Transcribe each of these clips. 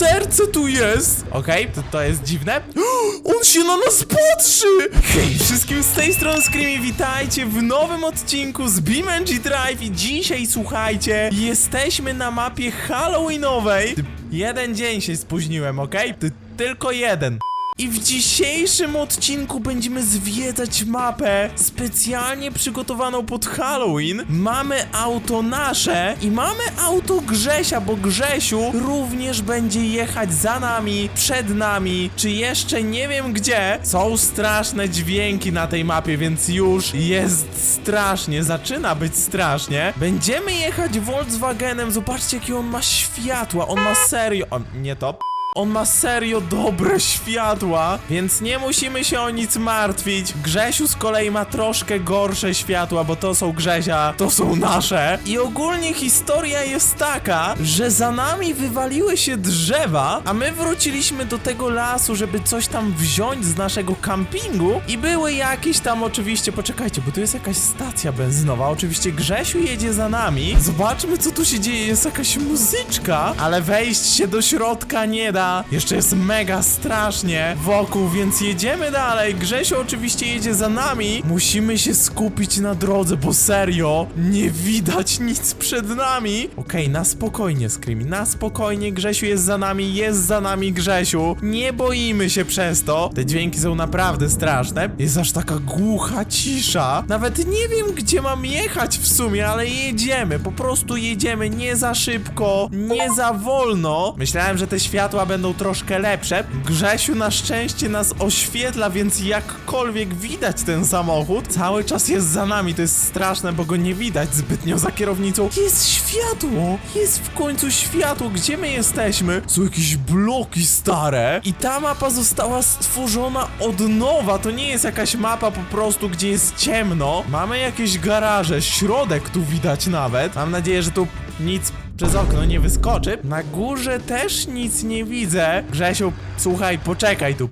serce tu jest! Okej, to, to jest dziwne. On się na nas patrzy! Hej, wszystkim z tej strony Screamy, witajcie w nowym odcinku z BeamNG Drive i dzisiaj, słuchajcie, jesteśmy na mapie Halloweenowej. Ty- Jeden dzień się spóźniłem, okej? Ty- Tylko jeden. I w dzisiejszym odcinku będziemy zwiedzać mapę specjalnie przygotowaną pod Halloween. Mamy auto nasze i mamy auto Grzesia, bo Grzesiu również będzie jechać za nami, przed nami, czy jeszcze nie wiem gdzie. Są straszne dźwięki na tej mapie, więc już jest strasznie, zaczyna być strasznie. Będziemy jechać Volkswagenem, zobaczcie jakie on ma światła, on ma serio... O, nie to... On ma serio dobre światła, więc nie musimy się o nic martwić. Grzesiu z kolei ma troszkę gorsze światła, bo to są Grzesia, to są nasze. I ogólnie historia jest taka, że za nami wywaliły się drzewa, a my wróciliśmy do tego lasu, żeby coś tam wziąć z naszego kampingu i były jakieś tam oczywiście, poczekajcie, bo tu jest jakaś stacja benzynowa, oczywiście Grzesiu jedzie za nami. Zobaczmy co tu się dzieje, jest jakaś muzyczka, ale wejść się do środka nie da. Jeszcze jest mega strasznie wokół, więc jedziemy dalej. Grzesiu oczywiście jedzie za nami. Musimy się skupić na drodze, bo serio, nie widać nic przed nami. Okej, na spokojnie, Screamy, na spokojnie. Grzesiu jest za nami, jest za nami Grzesiu. Nie boimy się przez to. Te dźwięki są naprawdę straszne. Jest aż taka głucha cisza. Nawet nie wiem, gdzie mam jechać w sumie, ale jedziemy. Po prostu jedziemy nie za szybko, nie za wolno. Myślałem, że te światła będą troszkę lepsze. Grzesiu na szczęście nas oświetla, więc jakkolwiek widać ten samochód, cały czas jest za nami. To jest straszne, bo go nie widać zbytnio za kierownicą. Jest światło! Jest w końcu światło. Gdzie my jesteśmy? Są jakieś bloki stare i ta mapa została stworzona od nowa. To nie jest jakaś mapa po prostu, gdzie jest ciemno. Mamy jakieś garaże, środek tu widać nawet. Mam nadzieję, że tu nic przez okno nie wyskoczy. Na górze też nic nie widzę. Grzesiu, słuchaj, poczekaj tu.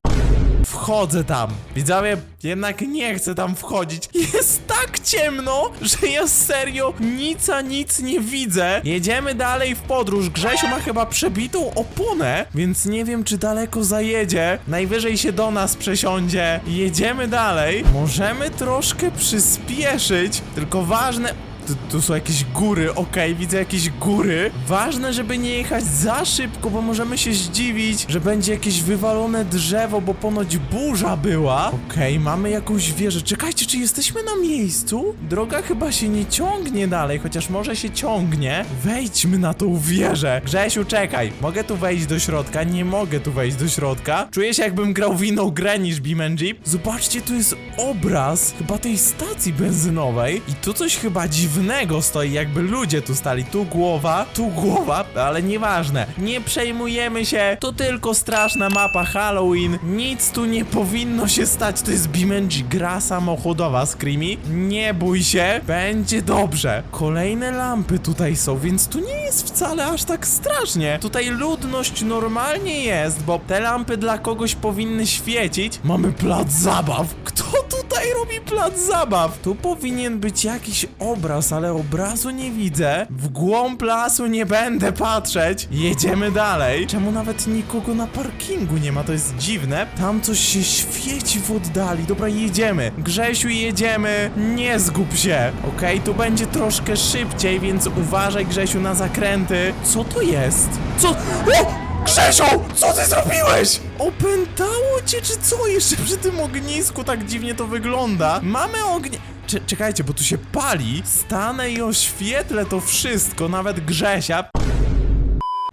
Wchodzę tam. Widzowie, jednak nie chcę tam wchodzić. Jest tak ciemno, że ja serio nic a nic nie widzę. Jedziemy dalej w podróż. Grzesiu ma chyba przebitą oponę, więc nie wiem, czy daleko zajedzie. Najwyżej się do nas przesiądzie. Jedziemy dalej. Możemy troszkę przyspieszyć, tylko ważne... Tu, tu są jakieś góry, okej, widzę jakieś góry. Ważne, żeby nie jechać za szybko, bo możemy się zdziwić, że będzie jakieś wywalone drzewo, bo ponoć burza była. Okej, mamy jakąś wieżę. Czekajcie, czy jesteśmy na miejscu? Droga chyba się nie ciągnie dalej, chociaż może się ciągnie. Wejdźmy na tą wieżę. Grzesiu, czekaj. Mogę tu wejść do środka? Nie mogę tu wejść do środka. Czuję się jakbym grał w inną grę niż BeamNG. Zobaczcie, tu jest obraz chyba tej stacji benzynowej i tu coś chyba dziwnego stoi, jakby ludzie tu stali. Tu głowa, tu głowa, ale nieważne. Nie przejmujemy się, to tylko straszna mapa Halloween. Nic tu nie powinno się stać. To jest BeamNG, gra samochodowa, Screamy. Nie bój się, będzie dobrze. Kolejne lampy tutaj są, więc tu nie jest wcale aż tak strasznie. Tutaj ludność normalnie jest, bo te lampy dla kogoś powinny świecić. Mamy plac zabaw. Kto tutaj robi plac zabaw? Tu powinien być jakiś obraz, ale obrazu nie widzę. W głąb lasu nie będę patrzeć. Jedziemy dalej. Czemu nawet nikogo na parkingu nie ma? To jest dziwne. Tam coś się świeci w oddali. Dobra, jedziemy. Grzesiu, jedziemy. Nie zgub się. Okej, tu będzie troszkę szybciej, więc uważaj, Grzesiu, na zakręty. Co to jest? Co? O! Grzesiu, co ty zrobiłeś? Opętało cię, czy co? Jeszcze przy tym ognisku tak dziwnie to wygląda. Mamy ognie... Cze- czekajcie, bo tu się pali. Stanę i oświetlę to wszystko, nawet Grzesia.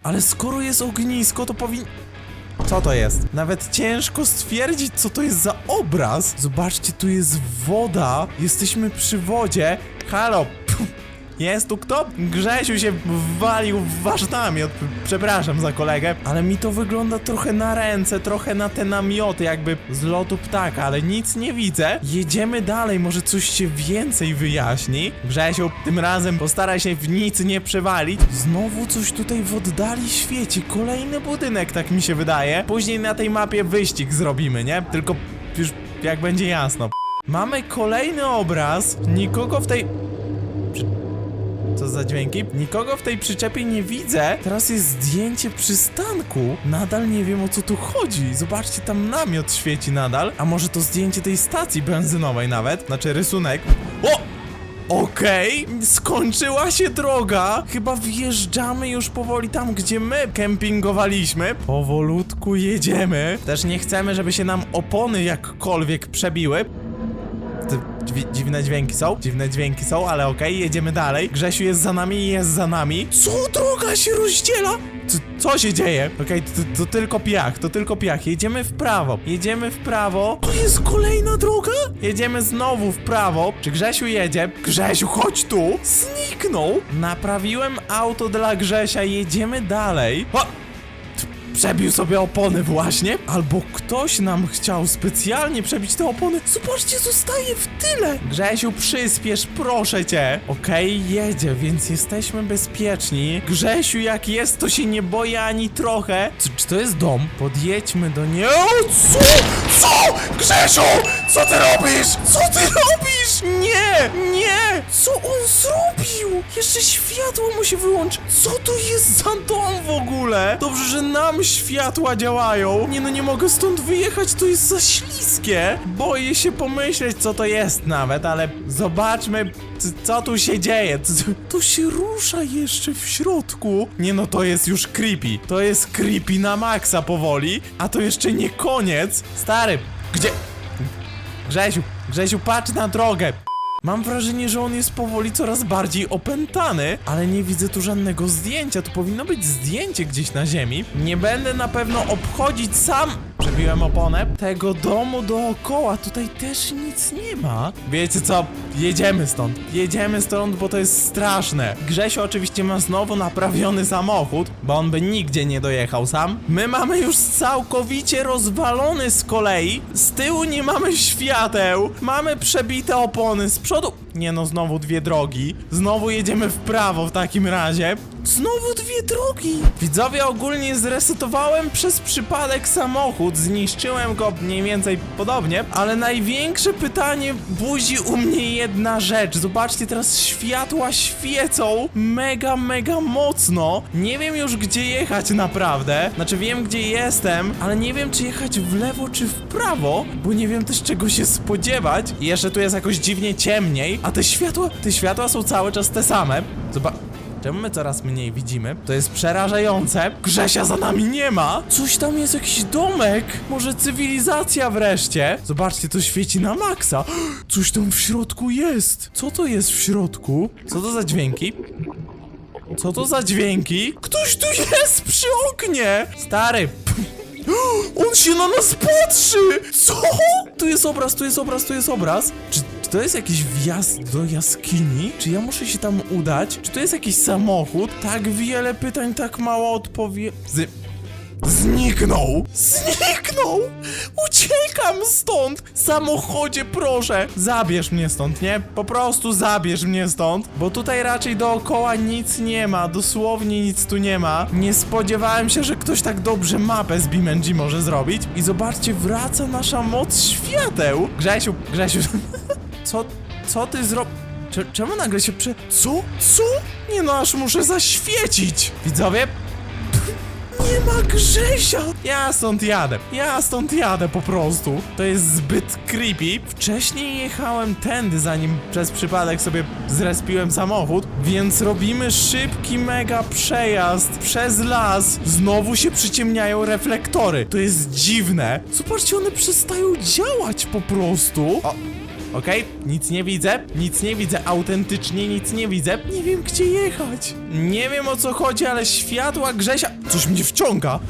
Ale skoro jest ognisko, to powin... Co to jest? Nawet ciężko stwierdzić, co to jest za obraz. Zobaczcie, tu jest woda. Jesteśmy przy wodzie. Halo. Jest tu kto? Grzesiu się walił w wasz namiot. Przepraszam za kolegę, ale mi to wygląda trochę na ręce, trochę na te namioty, jakby z lotu ptaka, ale nic nie widzę. Jedziemy dalej, może coś się więcej wyjaśni. Grzesiu, tym razem postaraj się w nic nie przewalić. Znowu coś tutaj w oddali świeci. Kolejny budynek, tak mi się wydaje. Później na tej mapie wyścig zrobimy, nie? Tylko już jak będzie jasno. Mamy kolejny obraz. Nikogo w tej... Za dźwięki? Nikogo w tej przyczepie nie widzę. Teraz jest zdjęcie przystanku. Nadal nie wiem o co tu chodzi. Zobaczcie, tam namiot świeci nadal. A może to zdjęcie tej stacji benzynowej nawet? Znaczy rysunek. O! Okej, skończyła się droga. Chyba wjeżdżamy już powoli tam, gdzie my kempingowaliśmy. Powolutku jedziemy. Też nie chcemy, żeby się nam opony jakkolwiek przebiły. Dziwne dźwięki są, dziwne dźwięki są, ale okej, jedziemy dalej. Grzesiu jest za nami i jest za nami. Co droga się rozdziela? Co, co się dzieje? Okej, to, to tylko piach, to tylko piach. Jedziemy w prawo, jedziemy w prawo. To jest kolejna droga? Jedziemy znowu w prawo. Czy Grzesiu jedzie? Grzesiu, chodź tu! Zniknął! Naprawiłem auto dla Grzesia, jedziemy dalej. O! Przebił sobie opony właśnie? Albo ktoś nam chciał specjalnie przebić te opony. Zobaczcie, zostaje w tyle. Grzesiu, przyspiesz, proszę cię. Okej, jedzie, więc jesteśmy bezpieczni. Grzesiu, jak jest, to się nie boję ani trochę. Czy, czy to jest dom? Podjedźmy do niego. Co? Co? Grzesiu! Co ty robisz? Co ty robisz? Nie! Nie! Co on zrobił? Jeszcze światło mu się wyłączy. Co to jest za dom w ogóle? Dobrze, że nam światła działają. Nie no, nie mogę stąd wyjechać, to jest za śliskie. Boję się pomyśleć, co to jest nawet, ale zobaczmy, co tu się dzieje. To się rusza jeszcze w środku. Nie no, to jest już creepy. To jest creepy na maksa powoli, a to jeszcze nie koniec. Stary, gdzie... Grzesiu, Grzesiu, patrz na drogę. Mam wrażenie, że on jest powoli coraz bardziej opętany, ale nie widzę tu żadnego zdjęcia. Tu powinno być zdjęcie gdzieś na ziemi. Nie będę na pewno obchodzić sam. Przebiłem oponę. Tego domu dookoła, tutaj też nic nie ma. Wiecie co? Jedziemy stąd. Jedziemy stąd, bo to jest straszne. Grzesio oczywiście ma znowu naprawiony samochód, bo on by nigdzie nie dojechał sam. My mamy już całkowicie rozwalony z kolei. Z tyłu nie mamy świateł. Mamy przebite opony z przodu. Nie no, znowu dwie drogi. Znowu jedziemy w prawo w takim razie. Znowu dwie drogi. Widzowie, ogólnie zresetowałem przez przypadek samochód. Zniszczyłem go mniej więcej podobnie, ale największe pytanie budzi u mnie jedna rzecz. Zobaczcie, teraz światła świecą mega, mega mocno. Nie wiem już gdzie jechać naprawdę. Znaczy wiem gdzie jestem, ale nie wiem czy jechać w lewo czy w prawo, bo nie wiem też czego się spodziewać. I jeszcze tu jest jakoś dziwnie ciemniej, a te światła, te światła są cały czas te same. Zobacz. Czemu my coraz mniej widzimy? To jest przerażające. Grzesia za nami nie ma. Coś tam jest, jakiś domek. Może cywilizacja wreszcie. Zobaczcie, to świeci na maksa. Coś tam w środku jest. Co to jest w środku? Co to za dźwięki? Co to za dźwięki? Ktoś tu jest przy oknie! Stary. On się na nas patrzy! Co? Tu jest obraz, tu jest obraz, tu jest obraz. Czy, czy to jest jakiś wjazd do jaskini? Czy ja muszę się tam udać? Czy to jest jakiś samochód? Tak wiele pytań, tak mało odpowiedzi. Zniknął! Zniknął! Uciekam stąd! Samochodzie, proszę! Zabierz mnie stąd, nie? Po prostu zabierz mnie stąd, bo tutaj raczej dookoła nic nie ma, dosłownie nic tu nie ma. Nie spodziewałem się, że ktoś tak dobrze mapę z BeamNG może zrobić. I zobaczcie, wraca nasza moc świateł! Grzesiu, Grzesiu, co, co ty zro... Cze- Czemu nagle się prze... Co? Co? Nie no, aż muszę zaświecić! Widzowie, nie ma Grzesia! Ja stąd jadę. Ja stąd jadę po prostu. To jest zbyt creepy. Wcześniej jechałem tędy, zanim przez przypadek sobie zrespiłem samochód, więc robimy szybki mega przejazd przez las. Znowu się przyciemniają reflektory. To jest dziwne. Zobaczcie, one przestają działać po prostu. O, Okej, nic nie widzę, nic nie widzę, autentycznie nic nie widzę. Nie wiem gdzie jechać. Nie wiem o co chodzi, ale światła Grzesia. Coś mnie wciąga.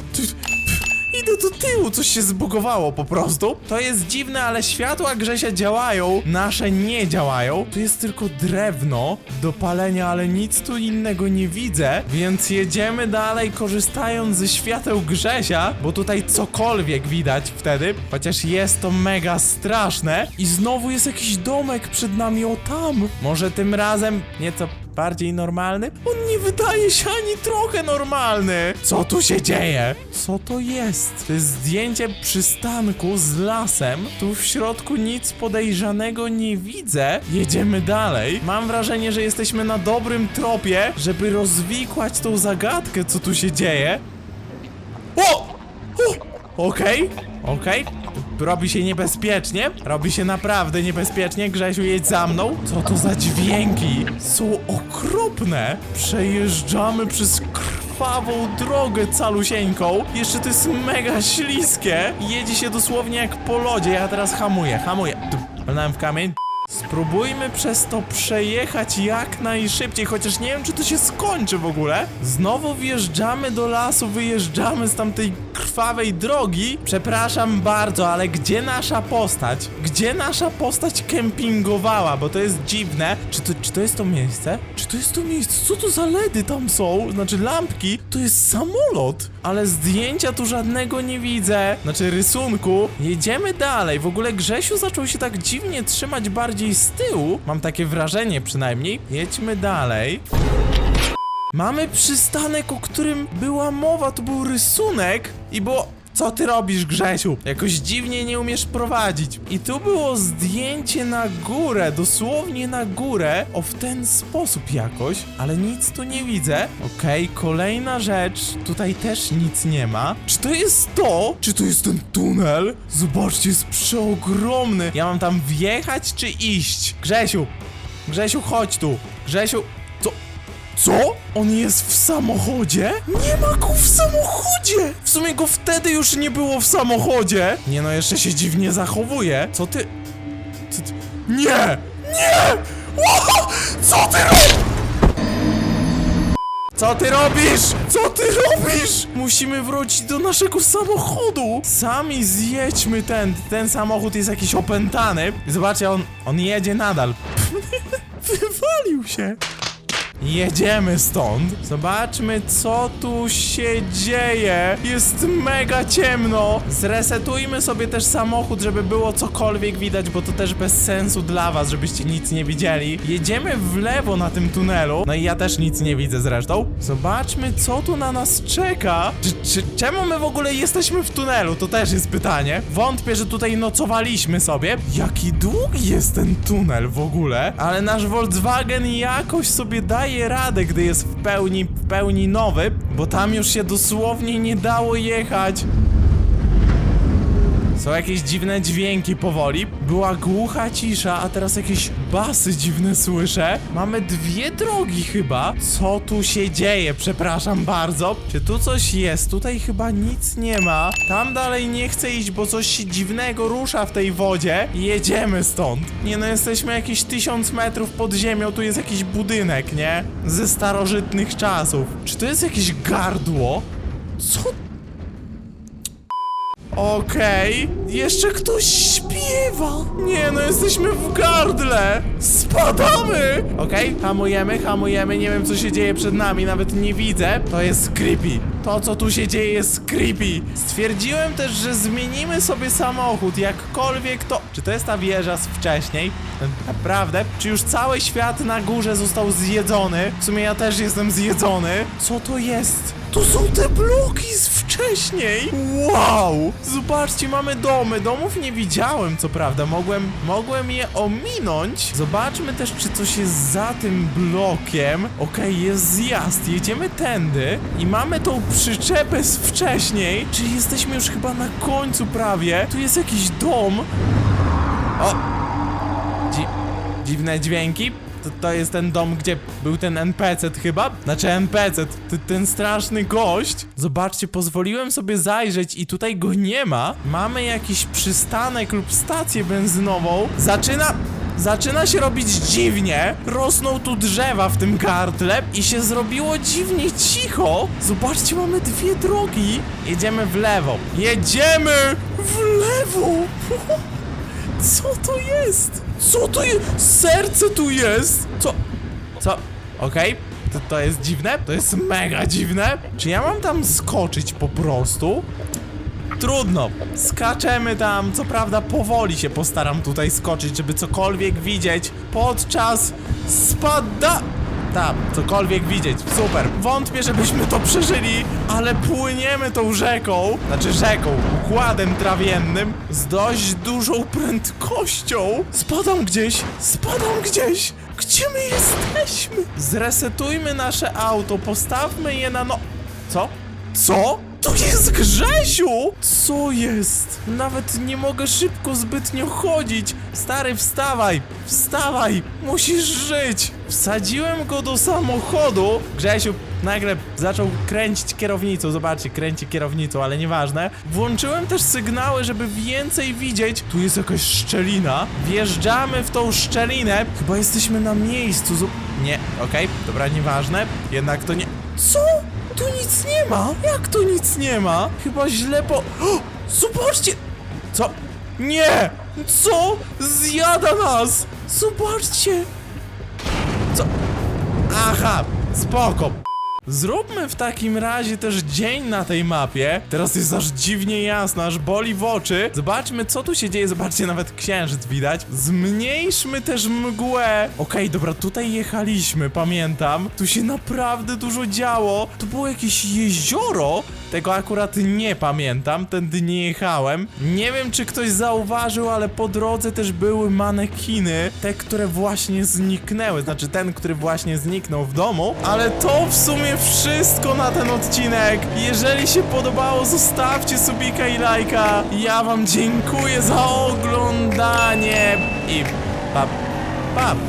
Idę do tyłu, coś się zbugowało po prostu. To jest dziwne, ale światła Grzesia działają, nasze nie działają. Tu jest tylko drewno do palenia, ale nic tu innego nie widzę, więc jedziemy dalej korzystając ze świateł Grzesia, bo tutaj cokolwiek widać wtedy, chociaż jest to mega straszne. I znowu jest jakiś domek przed nami, o tam. Może tym razem nieco bardziej normalny? On nie wydaje się ani trochę normalny. Co tu się dzieje? Co to jest? To jest zdjęcie przystanku z lasem. Tu w środku nic podejrzanego nie widzę. Jedziemy dalej. Mam wrażenie, że jesteśmy na dobrym tropie, żeby rozwikłać tą zagadkę, co tu się dzieje. O! o! Okej, okej. Robi się niebezpiecznie. Robi się naprawdę niebezpiecznie. Grzesiu, jedź za mną. Co to za dźwięki? Są okropne. Przejeżdżamy przez krwawą drogę calusieńką. Jeszcze to jest mega śliskie. Jedzie się dosłownie jak po lodzie. Ja teraz hamuję, hamuję. Walnąłem w kamień. Spróbujmy przez to przejechać jak najszybciej, chociaż nie wiem, czy to się skończy w ogóle. Znowu wjeżdżamy do lasu, wyjeżdżamy z tamtej krwawej drogi. Przepraszam bardzo, ale gdzie nasza postać? Gdzie nasza postać kempingowała? Bo to jest dziwne. Czy to, czy to jest to miejsce? Czy to jest to miejsce? Co to za ledy tam są? Znaczy lampki? To jest samolot. Ale zdjęcia tu żadnego nie widzę. Znaczy rysunku. Jedziemy dalej. W ogóle Grzesiu zaczął się tak dziwnie trzymać bardziej z tyłu. Mam takie wrażenie przynajmniej. Jedźmy dalej. Mamy przystanek, o którym była mowa, to był rysunek i było... Co ty robisz, Grzesiu? Jakoś dziwnie nie umiesz prowadzić. I tu było zdjęcie na górę, dosłownie na górę, o w ten sposób jakoś, ale nic tu nie widzę. Okej, kolejna rzecz, tutaj też nic nie ma. Czy to jest to? Czy to jest ten tunel? Zobaczcie, jest przeogromny. Ja mam tam wjechać czy iść? Grzesiu, Grzesiu, chodź tu. Grzesiu, co? On jest w samochodzie? Nie ma go w samochodzie! W sumie go wtedy już nie było w samochodzie. Nie no, jeszcze się dziwnie zachowuje. Co ty... Ty... Nie! Nie! Ło! Co ty robisz? Co ty robisz? Co ty robisz? Musimy wrócić do naszego samochodu. Sami zjedźmy ten. Ten samochód jest jakiś opętany. Zobaczcie, on, on jedzie nadal. Wywalił się. Jedziemy stąd. Zobaczmy, co tu się dzieje. Jest mega ciemno. Zresetujmy sobie też samochód, żeby było cokolwiek widać, bo to też bez sensu dla was, żebyście nic nie widzieli. Jedziemy w lewo na tym tunelu. No i ja też nic nie widzę zresztą. Zobaczmy, co tu na nas czeka. Czy, czy, czemu my w ogóle jesteśmy w tunelu? To też jest pytanie. Wątpię, że tutaj nocowaliśmy sobie. Jaki długi jest ten tunel w ogóle? Ale nasz Volkswagen jakoś sobie daje radę, gdy jest w pełni, w pełni nowy, bo tam już się dosłownie nie dało jechać. Są jakieś dziwne dźwięki powoli. Była głucha cisza, a teraz jakieś basy dziwne słyszę. Mamy dwie drogi chyba. Co tu się dzieje? Przepraszam bardzo. Czy tu coś jest? Tutaj chyba nic nie ma. Tam dalej nie chcę iść, bo coś się dziwnego rusza w tej wodzie. Jedziemy stąd. Nie no, jesteśmy jakieś tysiąc metrów pod ziemią. Tu jest jakiś budynek, nie? Ze starożytnych czasów. Czy to jest jakieś gardło? Co Okej, jeszcze ktoś śpiewa. Nie no, jesteśmy w gardle. Spadamy. Okej, hamujemy, hamujemy. Nie wiem, co się dzieje przed nami, nawet nie widzę. To jest creepy. To, co tu się dzieje, jest creepy. Stwierdziłem też, że zmienimy sobie samochód, jakkolwiek to... Czy to jest ta wieża z wcześniej? Naprawdę? Czy już cały świat na górze został zjedzony? W sumie ja też jestem zjedzony. Co to jest? To są te bloki z wcześniej! Wow! Zobaczcie, mamy domy. Domów nie widziałem, co prawda. Mogłem, mogłem je ominąć. Zobaczmy też, czy coś jest za tym blokiem. Okej, jest zjazd. Jedziemy tędy i mamy tą przyczepę z wcześniej. Czyli jesteśmy już chyba na końcu prawie. Tu jest jakiś dom. O! Dzi dziwne dźwięki. To, to jest ten dom, gdzie był ten NPC chyba? Znaczy NPC, ten straszny gość. Zobaczcie, pozwoliłem sobie zajrzeć i tutaj go nie ma. Mamy jakiś przystanek lub stację benzynową. Zaczyna... Zaczyna się robić dziwnie. Rosną tu drzewa w tym gardle i się zrobiło dziwnie cicho. Zobaczcie, mamy dwie drogi. Jedziemy w lewo. Jedziemy w lewo. Co to jest? Co to jest? Serce tu jest! Co? Co? Okej. To, to jest dziwne? To jest mega dziwne. Czy ja mam tam skoczyć po prostu? Trudno. Skaczemy tam. Co prawda powoli się postaram tutaj skoczyć, żeby cokolwiek widzieć podczas spada... tam, cokolwiek widzieć. Super. Wątpię, żebyśmy to przeżyli, ale płyniemy tą rzeką, znaczy rzeką, układem trawiennym z dość dużą prędkością. Spadam gdzieś, spadam gdzieś. Gdzie my jesteśmy? Zresetujmy nasze auto, postawmy je na no... Co? Co? To jest Grzesiu! Co jest? Nawet nie mogę szybko zbytnio chodzić. Stary, wstawaj! Wstawaj! Musisz żyć! Wsadziłem go do samochodu. Grzesiu nagle zaczął kręcić kierownicą. Zobaczcie, kręci kierownicą, ale nieważne. Włączyłem też sygnały, żeby więcej widzieć. Tu jest jakaś szczelina. Wjeżdżamy w tą szczelinę. Chyba jesteśmy na miejscu. Nie, okej, dobra, nieważne. Jednak to nie... Co? Tu nic nie ma? Jak tu nic nie ma? Chyba źle po... O! Zobaczcie! Co? Nie! Co? Zjada nas! Zobaczcie! Co? Aha! Spoko! Zróbmy w takim razie też dzień na tej mapie. Teraz jest aż dziwnie jasno, aż boli w oczy. Zobaczmy, co tu się dzieje. Zobaczcie, nawet księżyc widać. Zmniejszmy też mgłę. Okej, dobra, tutaj jechaliśmy, pamiętam. Tu się naprawdę dużo działo. Tu było jakieś jezioro. Tego akurat nie pamiętam, tędy nie jechałem. Nie wiem, czy ktoś zauważył, ale po drodze też były manekiny. Te, które właśnie zniknęły. Znaczy ten, który właśnie zniknął w domu. Ale to w sumie wszystko na ten odcinek. Jeżeli się podobało, zostawcie subika i lajka. Ja wam dziękuję za oglądanie i pa, pa.